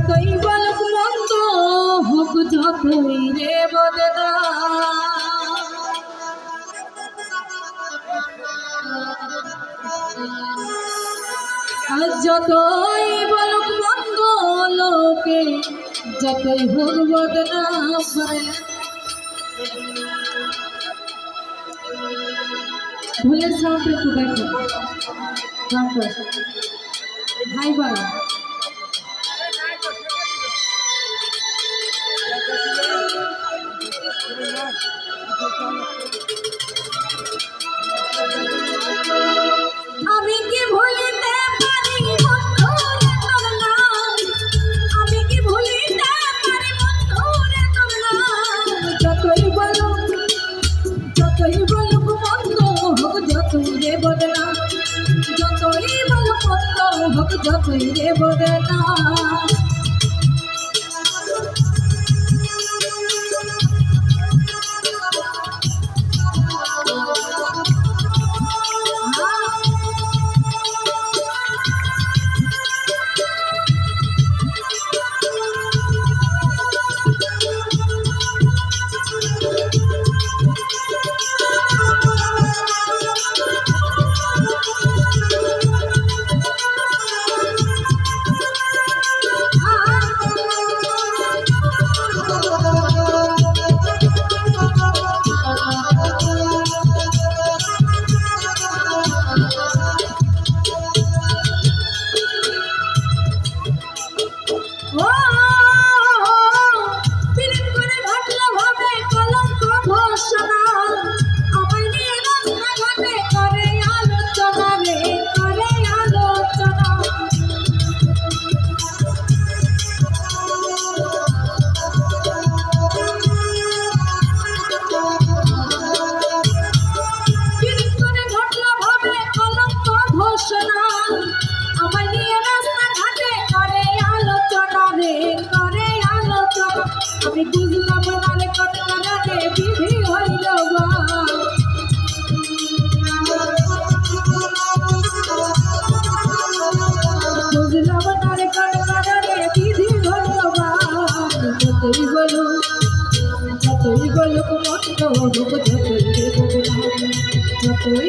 যতই বলক মন্দ হোক যতই রে বদনা। যতই বলক মন্দ লোকে যতই হোক বদনা ভুলের সাউন্ড একটু দেখো। হাই বলো। Eu. আমায় নিয়ে রাস্তাঘাটে করে আলোচনা রে, করে আলোচনা। আমি বুঝলাম না রে কটনা রে বিধি হইল বুঝলাম না রে কটনা রে বিধি হইল যতই বলো যতই বলো হোক, যতই যতই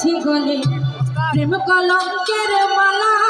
পড়েছি গলে প্রেম কলঙ্কের মালা।